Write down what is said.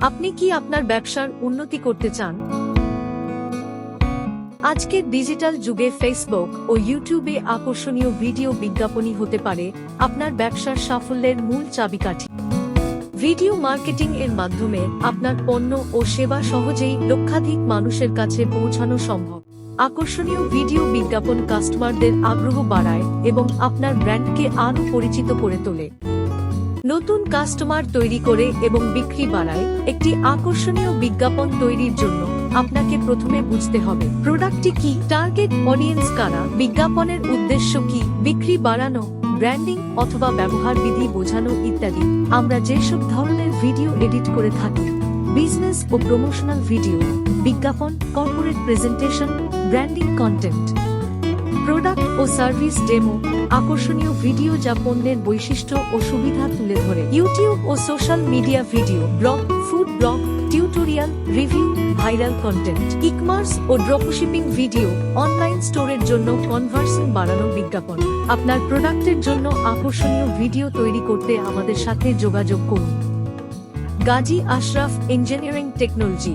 আপনি কি আপনার ব্যবসার উন্নতি করতে চান? আজকের ডিজিটাল যুগে ফেসবুক ও ইউটিউবে আকর্ষণীয় ভিডিও বিজ্ঞাপনই হতে পারে আপনার ব্যবসার সাফল্যের মূল চাবিকাঠি। ভিডিও মার্কেটিং এর মাধ্যমে আপনার পণ্য ও সেবা সহজেই লক্ষাধিক মানুষের কাছে পৌঁছানো সম্ভব। আকর্ষণীয় ভিডিও বিজ্ঞাপন কাস্টমারদের আগ্রহ বাড়ায় এবং আপনার ব্র্যান্ডকে আরও পরিচিত করে তোলে। নতুন কাস্টমার তৈরি করে এবং বিক্রি বাড়ায় একটি আকর্ষণীয় বিজ্ঞাপন তৈরির জন্য আপনাকে প্রথমে বুঝতে হবে প্রোডাক্টটি কি টার্গেট অডিয়েন্স কারা, বিজ্ঞাপনের উদ্দেশ্য কি, বিক্রি বাড়ানো ব্র্যান্ডিং অথবা ব্যবহার বিধি বোঝানো ইত্যাদি। আমরা যেসব ধরনের ভিডিও এডিট করে থাকি বিজনেস ও প্রমোশনাল ভিডিও বিজ্ঞাপন corporate presentation branding content product ও সার্ভিস ডেমো, আকর্ষণীয় ভিডিও যা পণ্যের বৈশিষ্ট্য ও সুবিধা তুলে ধরে। ইউটিউব ও social media video, blog, food blog, tutorial, review, viral content. Ecommerce ও ড্রপশিপিং ভিডিও, অনলাইন স্টোরের জন্য কনভার্সন বাড়ানো বিজ্ঞাপন। আপনার প্রোডাক্টের জন্য আকর্ষণীয় ভিডিও তৈরি করতে আমাদের সাথে যোগাযোগ করুন। Gazi Ashraf engineering technology.